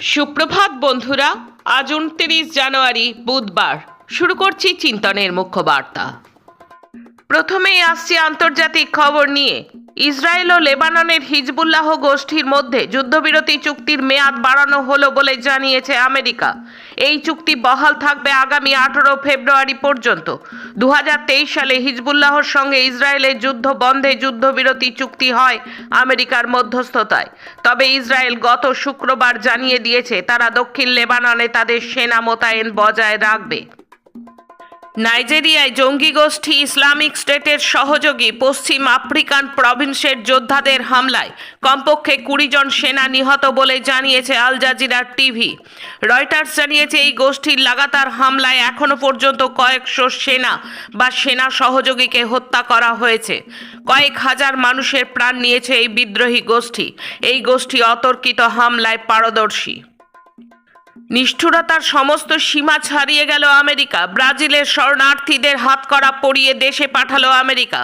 সুপ্রভাত বন্ধুরা, আজ উনত্রিশ জানুয়ারি বুধবার। শুরু করছি চিন্তনের মুখ্য বার্তা। প্রথমেই আসছি আন্তর্জাতিক খবর নিয়ে। ইসরায়েল ও লেবাননের হিজবুল্লাহ গোষ্ঠীর মধ্যে যুদ্ধবিরতি চুক্তির মেয়াদ বাড়ানো হলো বলে জানিয়েছে আমেরিকা। এই চুক্তি বহাল থাকবে আগামী আঠারো ফেব্রুয়ারি পর্যন্ত। দু হাজার তেইশ সালে হিজবুল্লাহর সঙ্গে ইসরায়েলের যুদ্ধ বন্ধে যুদ্ধবিরতি চুক্তি হয় আমেরিকার মধ্যস্থতায়। তবে ইসরায়েল গত শুক্রবার জানিয়ে দিয়েছে, তারা দক্ষিণ লেবাননে তাদের সেনা মোতায়েন বজায় রাখবে। নাইজেরিয়ায় জঙ্গি গোষ্ঠী ইসলামিক স্টেটের সহযোগী পশ্চিম আফ্রিকান প্রভিন্সের যোদ্ধাদের হামলায়। কমপক্ষে কুড়ি জন সেনা নিহত বলে জানিয়েছে আল জাজিরার টিভি। রয়টার্স জানিয়েছে এই গোষ্ঠীর লাগাতার হামলায় এখনও পর্যন্ত কয়েকশো সেনা বা সেনা সহযোগীকে হত্যা করা হয়েছে। কয়েক হাজার মানুষের প্রাণ নিয়েছে এই বিদ্রোহী গোষ্ঠী। এই গোষ্ঠী অতর্কিত হামলায় পারদর্শী। নিষ্ঠুরতার সমস্ত সীমা ছাড়িয়ে গেল আমেরিকা। ব্রাজিলের শরণার্থীদের হাতকড়া পরিয়ে দেশে পাঠালো আমেরিকা।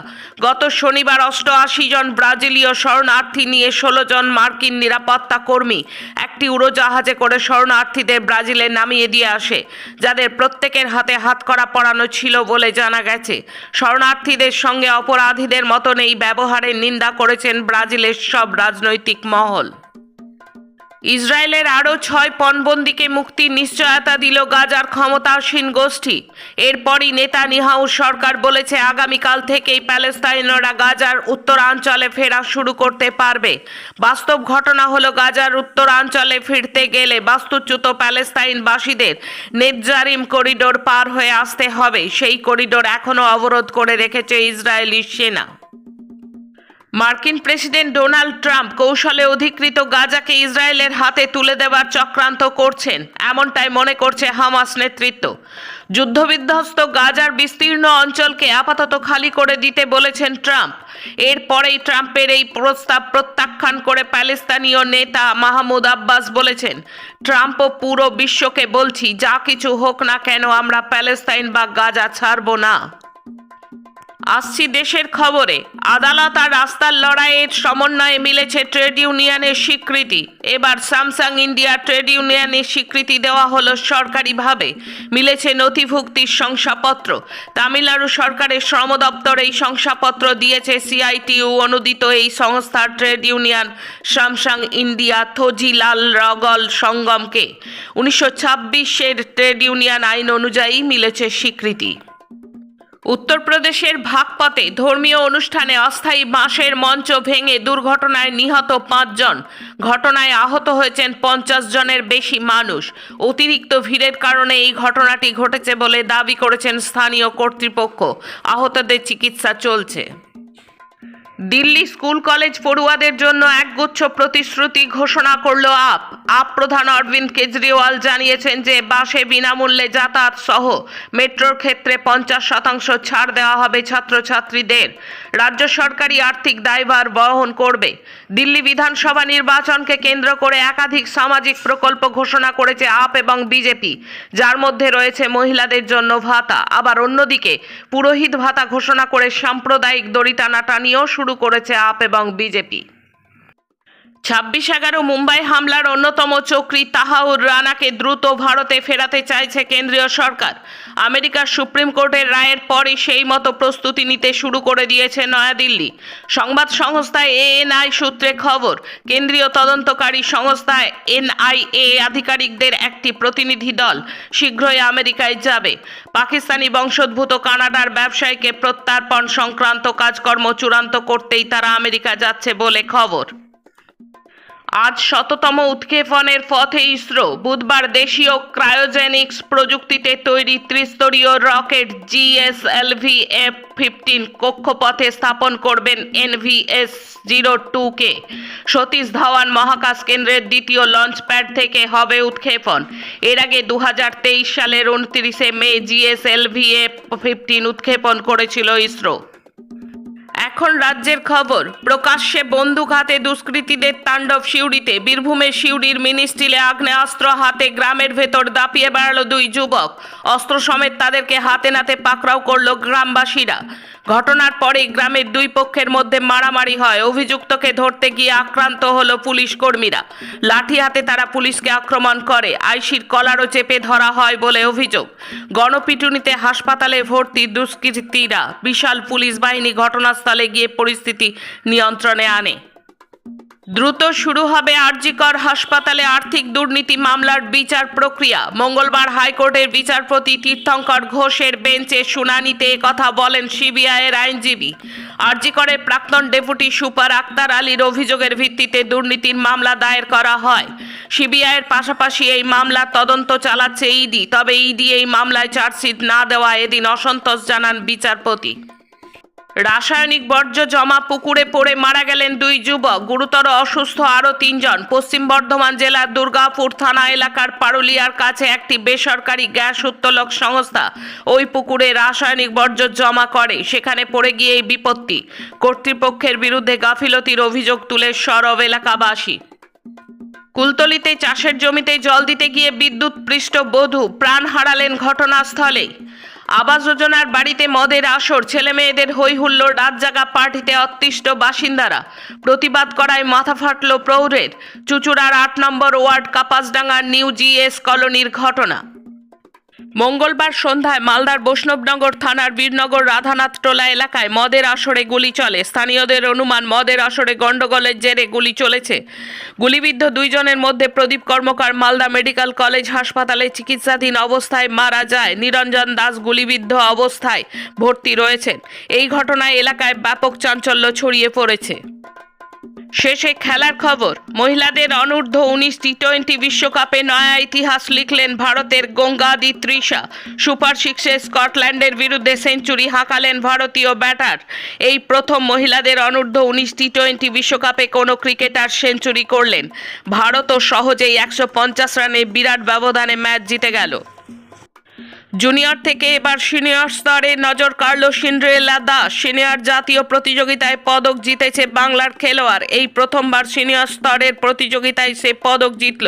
গত শনিবার অষ্টআশি জন ব্রাজিলীয় শরণার্থী নিয়ে ষোলো জন মার্কিন নিরাপত্তা কর্মী একটি উড়োজাহাজে করে শরণার্থীদের ব্রাজিলে নামিয়ে দিয়ে আসে, যাদের প্রত্যেকের হাতে হাতকড়া পরানো ছিল বলে জানা গেছে। শরণার্থীদের সঙ্গে অপরাধীদের মতন এই ব্যবহারের নিন্দা করেছেন ব্রাজিলের সব রাজনৈতিক মহল। ইসরায়েলের আরও ছয় পণবন্দিকে মুক্তির নিশ্চয়তা দিল গাজার ক্ষমতাসীন গোষ্ঠী। এরপরই নেতানিয়াহু সরকার বলেছে আগামীকাল থেকেই প্যালেস্তাইনরা গাজার উত্তরাঞ্চলে ফেরা শুরু করতে পারবে। বাস্তব ঘটনা হলো, গাজার উত্তরাঞ্চলে ফিরতে গেলে বাস্তুচ্যুত প্যালেস্তাইনবাসীদের নেতজারিম করিডোর পার হয়ে আসতে হবে। সেই করিডোর এখনও অবরোধ করে রেখেছে ইসরায়েলি সেনা। মার্কিন প্রেসিডেন্ট ডোনাল্ড ট্রাম্প কৌশলে অধিকৃত গাজাকে ইসরায়েলের হাতে তুলে দেওয়ার চক্রান্ত করছেন, এমনটাই মনে করছে হামাস নেতৃত্ব। যুদ্ধবিধ্বস্ত গাজার বিস্তীর্ণ অঞ্চলকে আপাতত খালি করে দিতে বলেছেন ট্রাম্প। এরপরেই ট্রাম্পের এই প্রস্তাব প্রত্যাখ্যান করে প্যালেস্তানীয় নেতা মাহমুদ আব্বাস বলেছেন, ট্রাম্পও পুরো বিশ্বকে বলছি, যা কিছু হোক না কেন আমরা প্যালেস্তাইন বা গাজা ছাড়ব না। আসছি দেশের খবরে। আদালত আর রাস্তার লড়াইয়ের সমন্বয়ে মিলেছে ট্রেড ইউনিয়নের স্বীকৃতি। এবার স্যামসাং ইন্ডিয়া ট্রেড ইউনিয়নের স্বীকৃতি দেওয়া হলো সরকারিভাবে। মিলেছে নথিভুক্তির শংসাপত্র। তামিলনাড়ু সরকারের শ্রম দপ্তর এই শংসাপত্র দিয়েছে সিআইটিইউ অনুদিত এই সংস্থার ট্রেড ইউনিয়ন স্যামসাং ইন্ডিয়া থজিলাল রগল সঙ্গমকে। উনিশশো ছাব্বিশের ট্রেড ইউনিয়ন আইন অনুযায়ী মিলেছে স্বীকৃতি। উত্তরপ্রদেশের ভাগপথে ধর্মীয় অনুষ্ঠানে অস্থায়ী বাঁশের মঞ্চ ভেঙে দুর্ঘটনায় নিহত পাঁচজন। ঘটনায় আহত হয়েছেন পঞ্চাশ জনের বেশি মানুষ। অতিরিক্ত ভিড়ের কারণে এই ঘটনাটি ঘটেছে বলে দাবি করেছেন স্থানীয় কর্তৃপক্ষ। আহতদের চিকিৎসা চলছে। দিল্লি স্কুল কলেজ পড়ুয়াদের জন্য একগুচ্ছ প্রতিশ্রুতি ঘোষণা করল আপ। আপ প্রধান অরবিন্দ কেজরিওয়াল জানিয়েছেন যে বাসে বিনামূল্যে যাতায়াত সহ মেট্রোর ক্ষেত্রে পঞ্চাশ শতাংশ ছাড় দেওয়া হবে ছাত্রছাত্রীদের। রাজ্য সরকারি আর্থিক দায়ভার বহন করবে। দিল্লি বিধানসভা নির্বাচনকে কেন্দ্র করে একাধিক সামাজিক প্রকল্প ঘোষণা করেছে আপ এবং বিজেপি। যার মধ্যে রয়েছে মহিলাদের জন্য ভাতা। আবার অন্যদিকে পুরোহিত ভাতা ঘোষণা করে সাম্প্রদায়িক দড়ি টানাটানিও করেছে আপ এবং বিজেপি। ছাব্বিশ এগারো মুম্বাই হামলার অন্যতম চক্রী তাহাউর রানাকে দ্রুত ভারতে ফেরাতে চাইছে কেন্দ্রীয় সরকার। আমেরিকার সুপ্রিম কোর্টের রায়ের পরই সেই মতো প্রস্তুতি নিতে শুরু করে দিয়েছে নয়াদিল্লি। সংবাদ সংস্থা এএনআই সূত্রে খবর, কেন্দ্রীয় তদন্তকারী সংস্থা এনআইএ আধিকারিকদের একটি প্রতিনিধি দল শীঘ্রই আমেরিকায় যাবে। পাকিস্তানি বংশোদ্ভূত কানাডার ব্যবসায়ীকে প্রত্যার্পণ সংক্রান্ত কাজকর্ম চূড়ান্ত করতেই তারা আমেরিকা যাচ্ছে বলে খবর। আজ শততম উৎক্ষেপণের পথে ইসরো। বুধবার দেশীয় ক্রায়োজেনিক্স প্রযুক্তিতে তৈরি ত্রিস্তরীয় রকেট জিএসএলভি এফ ফিফটিন কক্ষপথে স্থাপন করবেন এনভিএস জিরো টু কে। সতীশ ধাওয়ান মহাকাশ কেন্দ্রের দ্বিতীয় লঞ্চ প্যাড থেকে হবে উৎক্ষেপণ। এর আগে দু হাজার তেইশ সালের উনত্রিশে মে জিএসএলভি এফ ফিফটিন উৎক্ষেপণ করেছিল ইসরো। এখন রাজ্যের খবর। প্রকাশ্যে বন্দুক হাতে দুষ্কৃতীদের তাণ্ডব শিউড়িতে বীরভূমের শিউড়ির মিনি স্টিলে আগ্নেয়াস্ত্র হাতে গ্রামের ভেতর দাপিয়ে বেড়ালো দুই যুবক। অস্ত্র সমেত তাদেরকে হাতে নাতে পাকড়াও করল গ্রামবাসীরা। ঘটনার পরে গ্রামের দুই পক্ষের মধ্যে মারামারি হয়। অভিযুক্তকে ধরতে গিয়ে আক্রান্ত হলো পুলিশ কর্মীরা। লাঠি হাতে তারা পুলিশকে আক্রমণ করে। আইসির কলারও চেপে ধরা হয় বলে অভিযোগ। গণপিটুনিতে হাসপাতালে ভর্তি দুষ্কৃতীরা বিশাল পুলিশ বাহিনী ঘটনাস্থলে গিয়ে পরিস্থিতি নিয়ন্ত্রণে আনে। দ্রুত শুরু হবে আরজিকর হাসপাতালে আর্থিক দুর্নীতি মামলার বিচার প্রক্রিয়া। মঙ্গলবার হাইকোর্টের বিচারপতি তীর্থঙ্কর ঘোষের বেঞ্চে শুনানিতে কথা বলেন সিবিআইয়ের আইনজীবী। আরজিকরের প্রাক্তন ডেপুটি সুপার আক্তার আলীর অভিযোগের ভিত্তিতে দুর্নীতির মামলা দায়ের করা হয়। সিবিআইয়ের পাশাপাশি এই মামলার তদন্ত চালাচ্ছে ইডি, তবে ইডি এই মামলায় চার্জশিট না দেওয়া এদিন অসন্তোষ জানান বিচারপতি। রাসায়নিক বর্জ্য জমা পুকুরে পড়ে মারা গেলেন দুই যুবক। গুরুতর অসুস্থ আরও তিনজন। পশ্চিম বর্ধমান জেলার দুর্গাপুর থানা এলাকার পারুলিয়ার কাছে একটি বেসরকারি গ্যাস উত্তোলক সংস্থা ওই পুকুরে রাসায়নিক বর্জ্য জমা করে। সেখানে পড়ে গিয়ে এই বিপত্তি। কর্তৃপক্ষের বিরুদ্ধে গাফিলতির অভিযোগ তুলে সরব এলাকাবাসী। কুলতলিতে চাষের জমিতে জল দিতে গিয়ে বিদ্যুৎ পৃষ্ঠ বধূ প্রাণ হারালেন ঘটনাস্থলে। আবাস যোজনার বাড়িতে মদের আসর ছেলে মেয়েদের হই হুল্লোড় রাত জাগা পার্টিতে অতিষ্ঠ বাসিন্দারা। প্রতিবাদ করায় মাথা ফাটল প্রৌঢ়ের। চুচুড়ার আট নম্বর ওয়ার্ড, কাপাসডাঙ্গার নিউ জিএস কলোনির ঘটনা। মঙ্গলবার সন্ধ্যায় মালদার বৈষ্ণবনগর থানার বীরনগর রাধানাথ টোলা এলাকায় মদের আসরে গুলি চলে। স্থানীয়দের অনুমান, মদের আসরে গন্ডগোলের জেরে গুলি চলেছে। গুলিবিদ্ধ দুইজনের মধ্যে প্রদীপ কর্মকার মালদা মেডিকেল কলেজ হাসপাতালে চিকিৎসাধীন অবস্থায় মারা যায়। নিরঞ্জন দাস গুলিবিদ্ধ অবস্থায় ভর্তি রয়েছেন। এই ঘটনায় এলাকায় ব্যাপক চাঞ্চল্য ছড়িয়ে পড়েছে। শেষে খেলার খবর। মহিলাদের অনূর্ধ্ব উনিশ টি টোয়েন্টি বিশ্বকাপে নয়া ইতিহাস লিখলেন ভারতের গঙ্গাদি তৃষা। সুপার সিক্সে স্কটল্যান্ডের বিরুদ্ধে সেঞ্চুরি হাঁকালেন ভারতীয় ব্যাটার। এই প্রথম মহিলাদের অনূর্ধ্ব উনিশ টি টোয়েন্টি বিশ্বকাপে কোনো ক্রিকেটার সেঞ্চুরি করলেন। ভারতও সহজেই একশো পঞ্চাশ রানে বিরাট ব্যবধানে ম্যাচ জিতে গেল। জুনিয়র থেকে এবার সিনিয়র স্তরে নজর কাড়ল সিন্ড্রেলা দাস সিনিয়র জাতীয় প্রতিযোগিতায় পদক জিতেছে বাংলার খেলোয়াড়। এই প্রথমবার সিনিয়র স্তরের প্রতিযোগিতায় সে পদক জিতল।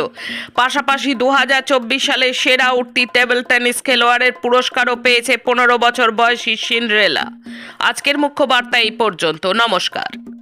পাশাপাশি দু হাজার চব্বিশ সালে সেরা উঠতি টেবিল টেনিস খেলোয়াড়ের পুরস্কারও পেয়েছে পনেরো বছর বয়সী সিন্ড্রেলা আজকের মুখ্য বার্তা এই পর্যন্ত। নমস্কার।